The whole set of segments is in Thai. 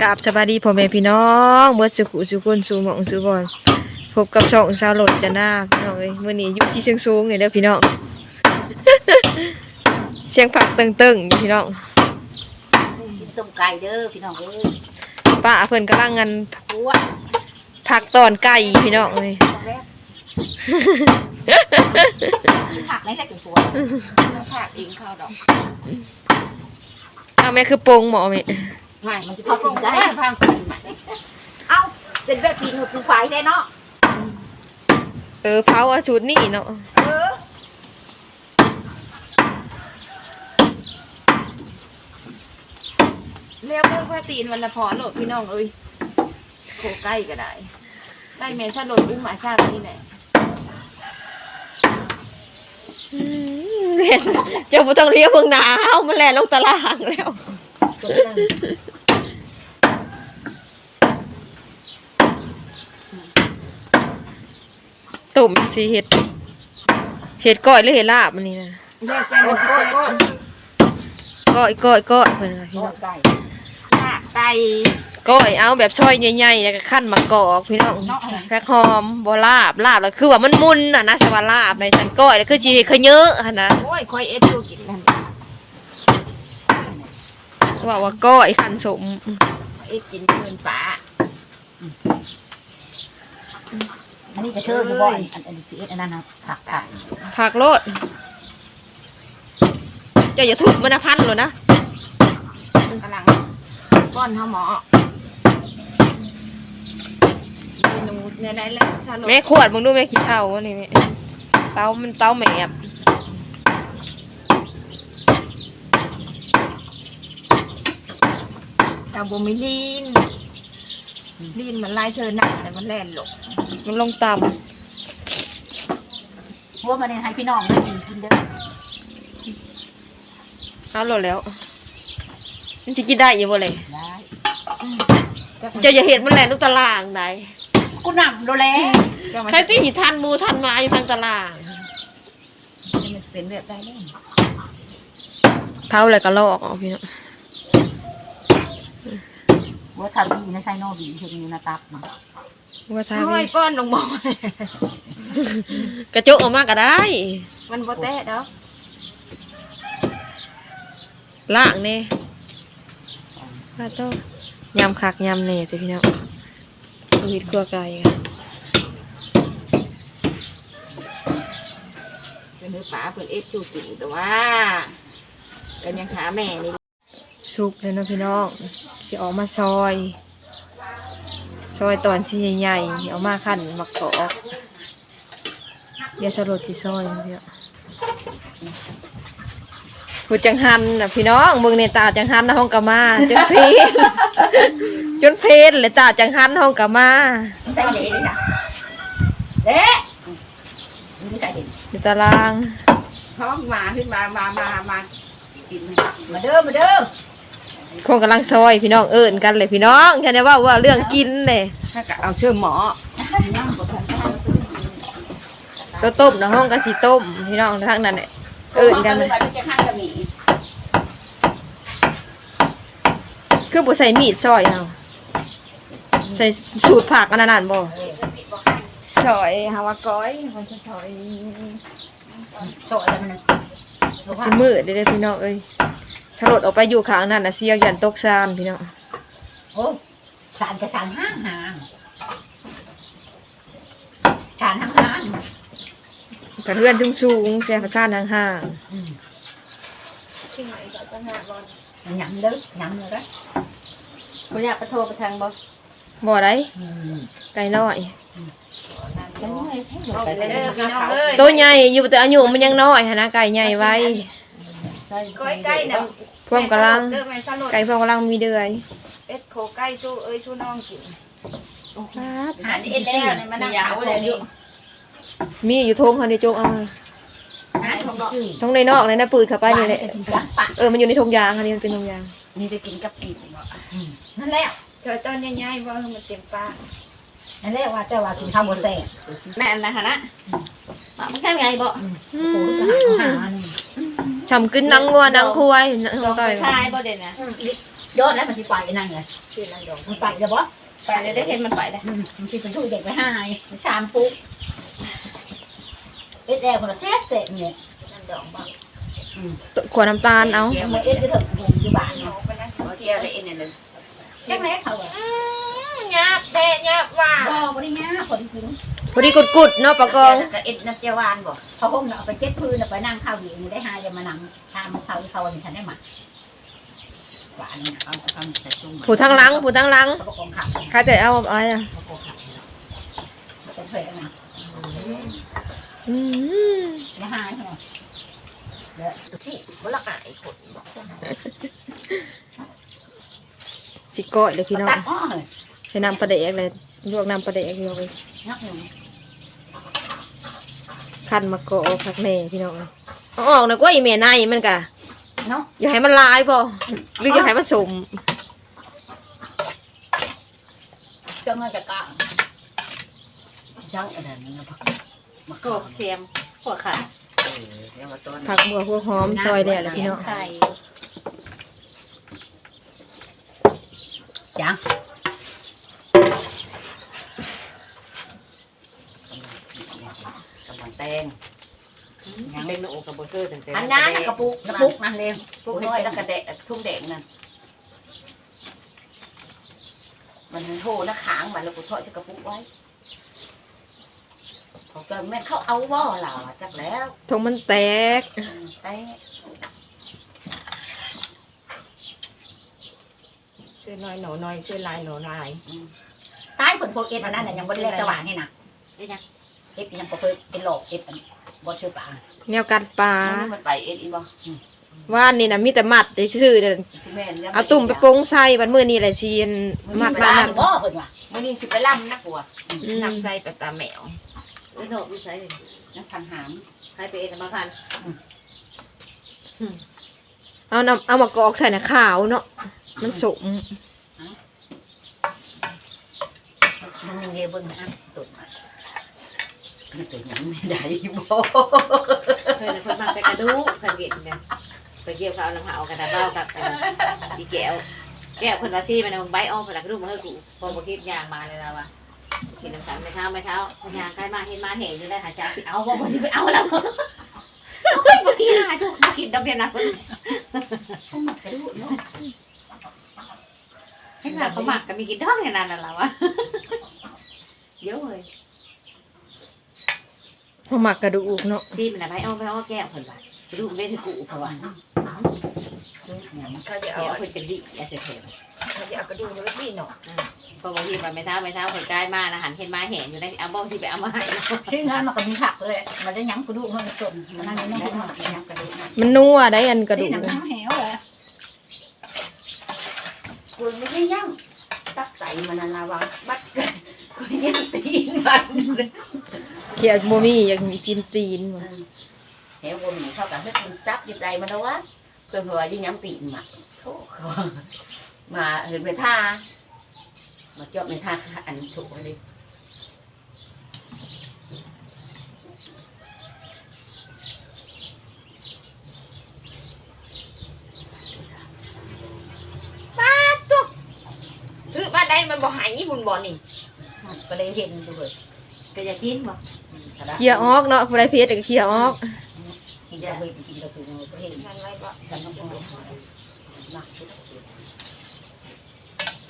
กราบสวัสดีพ่อแม่พี่น้องเมื่อสุขุสุคนสู่หมองสู่บอนพบกับช่องสาวโหลดจะหน้าพี่น้องเอ้ยมื้อนี้อยู่ที่เชียงสูงนี่เด้อพี่น้อง เสียงผักตึงๆอยู่พี่น้องกินต้มไก่เด้อพี่น้องเอ้ยป้าเพิ่นกำลังงานปัวผักตอนไก่พี่น้องเอ้ยแรกผักไม่ใช่ถึงปัวผักเองข้าวดอกเอาแม่คือโปรงหมอแม่ ไม่มันจะพอกินได้พังกินมาเอ้าเป็นแบบปีนหัวปูไฟได้เนาะเออเผาอาชุดนี่เนาะเออเรียกเพิ่งพาตีนวันละพอโหลดพี่น้องเอ้ยโคใกล้ก็ได้ใกล้เมชาโหลดอุ้มหมาชาตินี่แหละอืมเล่นเจ้าบ่ต้องเรียกเบิ่งหนาวมันแล่นลงตารางแล้ว จบเลยตุ่มสิเฮ็ดเฮ็ดก้อยหรือเฮ็ดลาบมันนี่นะแยกแกมันจะเป็นก้อนก้อยก้อยก้อยเพิ่นว่าพี่น้องไก่ลาบไก่ก้อยเอาแบบซอยใหญ่ๆแล้วก็คั่นมะกอกพี่น้องแพกหอมบ่ลาบลาบแล้วคือว่ามันมุนน่ะนะสว่าลาบในสันก้อยแล้วคือสิเคยเยอะหั่นนะโอ้ยคอยเอ็ดดูกินกัน ว่าว่าก้อยคั่นสมเอ็ดกินเงินป่าอันนี้ก็เชื่อมบ่อยอันอันนี้สิเอ็ดอันนั้นนะผักผักผักโลดเจ้าอย่าทุบมันนะพันโลดนะกำลังก้อนเท่าหมอเมนูเนี่ยได้แล้วชาโหลดแม่ขวดมึงดูแม่ขี้เถ้าอันนี้แม่เตามันเตาแหมบาบูมิลีนลีนมันไล่เธอหนักแต่มันแล่นหลบมันลงต่พวกมันเนี่ยให้พี่น้องได้กินกินเด้อำเอาโลดแล้ว มันจะกินได้อยังบ่เลยได้เจ้าอย่าเห็นมันแหลนลูกตารางไหนกูนำดูแลก็มันใครที่หิทันหมูทันหมาอยู่ทางตารางจะเป็นแบบได้เลยเผาเลยก็ลอกออกพี่น้อง ว่าทำดีนะใช่นอบีเฮ็ดนี่นะตับมาว่าทาโอ้ยป้อนลงหมอ กระจกออกมาก็ได้มันบ่แตะดอกล่างเน่มาต้ยำคักยำเน่แต่พี่น้องชีวิตกลัวไก่อะเป็นเนื้อป่าเปิดเอ็ดจูกินแต่ว่ากันยังขาแม่นี่ ซุปเลยเนาะพี่น้องสิออกมาซอย ซอยตอนชิ้นใหญ่ๆเอามาขั้นมะกอกเดี๋ยวสลดที่ซอยนะพี่น้องกูจังหันน่ะพี่น้องเบิ่งในตาจังหันนะห้องกะมาจนเพลนจนเพลนเลยตาจังหันห้องกะมาใช่เละเลยจ้ะเละไม่ใช่เด็ดในตารางท้องมาขึ้นมามามามากินมาเด้อมาเด้อ คงกำลังซอยพี่น้องเอิ้นกันเลยพี่น้องแค่นี้ว่าว่าเรื่องกินเลยถ้าก็เอาเชื่อหมอตัวต้มนะห้องกะสิต้มพี่น้องทั้งนั้นเนี่ยเอิ้นกันเลยไปจะข้างกระหมี่คือบ่ใส่มีดซอยเอาใส่สูตรผักอันนั้นนะบ่ซอยฮาวาก้อยมันจะซอยโตอะไรมันสิมืดเด้อเด้อพี่น้องเอ้ย ฉลดออกไปอยู่ข้างนั้นน่ะเสียยันตกซานพี่น้องโอ้สารกระสานห้างห่างสารห้างห่างกระเทือนสูงๆเสียประชานห่างที่ไหนก็จะหาบอล nhắm đứt nhắm rồi đấy ๆบ่อยากไปโทรไปทางบ่บ่ได้ไก่น้อยเอาไปเลยเด้อพี่น้องเอ้ยตัวใหญ่อยู่แต่อายุมันยังน้อยหั่นนะไก่ใหญ่ไว้ ก้อยไก่เนี่ยพร้อมกำลังเด้อแม่สลดไก่พร้อมกำลังมีเดือยเอ็ดโคไก่สู้เอ้ยสู้น้องกิน hả đi em leo này mà đang ảo đây đi มีอยู่ทงค่ะในโจกเอามา hả không đó ทงในนอกเลยนะปืดเข้าไปนี่แหละ sáng bạc เออมันอยู่ในทงยางค่ะนี่มันเป็นทงยางนี่จะกินกับกินบ่ nó leo จอยต้นใหญ่ๆบ่ให้มันเต็มปาก nó leo qua cho vào cùng thao một xe แม่นนะฮะนะมันแค่ไงบ่ Ủa, cái hả, có hả này. ทำขึ้นนังงัวนังควายนังลองไก่ไปทายบ่เด่นนะ đi ยอดแล้วมันสิไปนั่นเลยชื่อนั่นดอกมันไปแล้วบ่ไปเลยได้เห็นมันไปได้อืมมันสิเป็นทู่เด็กไปหายสามปุ๊บเอ็ดแอร์คนละแซ่บเตะเนี่ยนั่นดอกบ้างขวดน้ำตาลเอายังมาเอ็ดไปเถอะอยู่อยู่บ้านเอาเนาะไปนั่งขอเที่ยวเลยเอ็นเลยจังไหนเขาอะหยาบแท้หยาบว่า บ่บ่ได้งา คนกินพอดีกุดๆเนาะปะกองก็เอ็นน้ำเจียวหวานบ่เขาห้องเอาไปเจ็ดพื้นเอาไปนั่งข้าวดีนี่ได้หาจะมานั่งทานเขาเขาอันนี้ทันได้มาหวานเนี่ยเอาเอาใส่ตุ้มผู้ทั้งหลังผู้ทั้งหลังเขาก็คงขับใครจะเอาอะไรอะเขาก็ขับเป็นเพลงนะอืมอย่าหายเหรอที่บ่ละกายคนบ่สิก้อยเลยพี่น้องตัดอ้อเลยใช้น้ำปลาเดกเลย ลวกน้ำปลาเดกพี่น้องเลยนักหนึ่งคันมะกอกผักแหน่พี่น้องเอาออกหน่อยกว่าอีเมนายมันกะเนาะอย่าให้มันลายพอหรืออย่าให้มันสมจะมาจะกะช่างอะไรนั่นนะพักมาก็ก็เทียมหัวขาเออเดี๋ยวมาต้นผักบัวพวกหอมซอยเนี่ยแหละพี่น้องไข่จัง กำลั งแตงยังเป็นโอกับโบเซอร์ตั้งแต่อันนั้นน่ะกระปุกกระปุกนั่นเลยพวกน้อยแล้วก็แดะทุ่งแดงนั่นมันโหนะขางมันแล้วกูทอดจะกระปุกไว้เขาก็แม่เขาเอาว่าเราจักแล้วทงมันแตกแต่ช่วยน้อยหนูน้อยช่วยลายหนูลายตายผลโพเอ็ดอันนั้นน่ะยังบ่ได้เรียกสว่างนี่นะได้ยัง เอ็ดยังบ่เคยเป็นหลอกเอ็ดอันบ่ชื่อป่าแนวกัดปลามันไปเอ็ดอีบ่ว่านนี่นะมีแต่มัดได้ซื่อๆเด้อสิแม่นเอาตุ่มไปโปงใส่บัดมื้อนี้แหละสิอันมัดป่ามามัดบ่เพิ่นว่ามื้อนี้สิไปล่ำนะกูอะอืมนำใส่ไปตาแมวเอ้ยโนดไม่ใช่นักพันหามใครไปเอ็ดมาพันเอาน้ำเอามากอกใส่น่ะขาวเนาะมันสมมันยังเงยเบิ่งนะตุ่ม อะตัวยังไม่ได้บ่เคยนะคนมาแต่กระดูกเคยเก็บเนี่ยไปเกี่ยวเขาเอาน้ำหาเอากระดาษเบ้ากับดีแก้วแก้วคนละซี่มันเอาใบอ้อมคนละกระดูกมาให้กูพอบอกคิดยางมาเลยแล้ววะกินน้ำตาลไม่เท้าไม่เท้าพยางใกล้มาเห็นมาเห็นอยู่ได้หาจ้าสิเอาบอกว่าที่ไปเอาแล้วเขาเอาไปบางทีหาจุกมากินดอกเบี้ยนะคนเขาหมักกระดูกเนาะให้หนาเขาหมักก็มีกินท้องอย่างนั้นน่ะละวะเยอะเลย เอาหมักกระดูกเนาะซี่มันอะไรเอาไปเอาแก้วคนละกระดูกเล่นกูเพราะว่าเขาจะเอาแก้วคนจะดีอย่าเสียเขาจะเอากระดูกแล้วนี่เนาะพอบางทีมันไม่เท้าไม่เท้าคนใกล้มานะหันเห็นมาเห็นอยู่ได้เอาบ้องที่ไปเอามาให้ที่งานมันก็มีผักเลยมันได้หยังกระดูกมันตุ่มมันนั่นนี่มันหยังกระดูกมันนัวได้อันกระดูสีกน้ำแหวเลยกูไม่ได้ย่ำตักใส่มันนั่นละว่าบัดกูยังตีนมัน เขียดบ่มีอยากกินตีนว่ะเฮ้ยวันนี้เขากับเพื่อนจับยิบไรมาแล้ววะเพื่อนเพื่อยิ่งย้ำตีนมาโอ้เขามาเห็นไปท่ามาจอบในท่าอันสูงเลยซื้อบ้านใดมันบ่หายญี่ปุ่นบ่นี่ก็เลยเห็นดูเลยก็จะกินบ่ เคลียร์ออกเนาะผู้ใดเพชรก็เคลียร์ออกกินจะไปกินกระดูกก็เห็นนั่นไว้บ่ฉันต้องเอาหนักชุด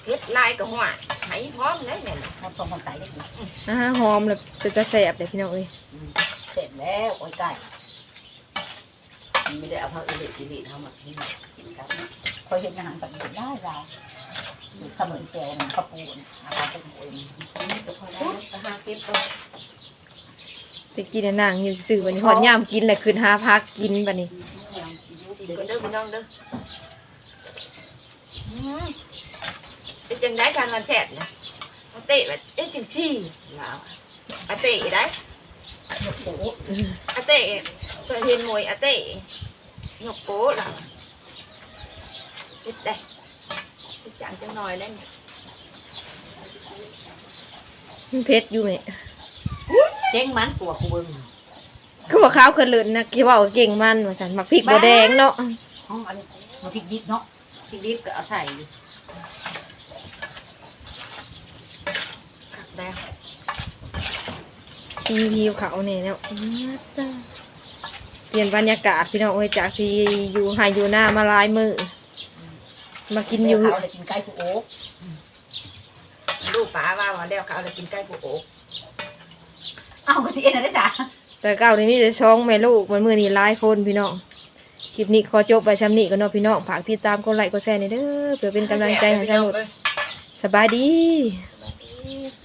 เพชรลายกับหัวหายพร้อมเลยแม่ถ้าต้องคนใส่ได้ดีอ่าหอมเลยจะจะแสบเลยพี่น้องเอ้ยเสร็จแล้วโอ้ยไก่ไม่ได้เอาผักอิเล็กอิเล็กเอามากินกินกันคอยเห็นอาหารแบบนี้ได้เราขนมเจียวข้าวปูนอาหารเป็นปูนนี่ก็พอได้ก็หาเก็บตัว ตะกี้น่ะนางอยู่ซื่อๆบัดนี้ฮอดยามกินแหละขึ้นหาพักกินบัดนี้กินกันเด้อพี่น้องเด้อเป็นจังได้การวันแสดนะเอาเตะแบบเอ๊ะจังซี่ลาวอาเตะได้โอ้โหอาเตะช่วยเห็นมวยอาเตะหยกโก้ลาวติดได้ติดจังจังหน่อยได้มันเพชรอยู่แม่ เจ๊งมันกลัวกูเบิ่งคือว่าขาวขึ้นเลินนะคิดว่าเก่งมันว่าซั่นมักพริกบ่แดงเนาะห้องอันมาพริกดิบเนาะพริกดิบก็เอาใส่อยู่ขักแล้วทีทีเขาเนี่ยเนี่ยอื้อจ้าเปลี่ยนบรรยากาศพี่น้องเอ้ยจากที่อยู่หายอยู่หน้ามาหลายมือมากินอยู่เขาเลยกินไก่ผู้โอ๊กลูกป๋าว่าว่าแล้วเขาเอาอะไรกินใกล้กูโอก เอาก็สิเอ็นได้จ้ะแต่เก่านี่มีแต่ช่องแม่ลูกมันมือนี่หลายคนพี่น้องคลิปนี้ขอจบไปชำนี้ก็เนาะพี่น้องฝากติดตามกดไลค์กดแชร์ในอยเด้อเพื่อเป็นกำลังใจให้สนุกสบายดีสวัสดี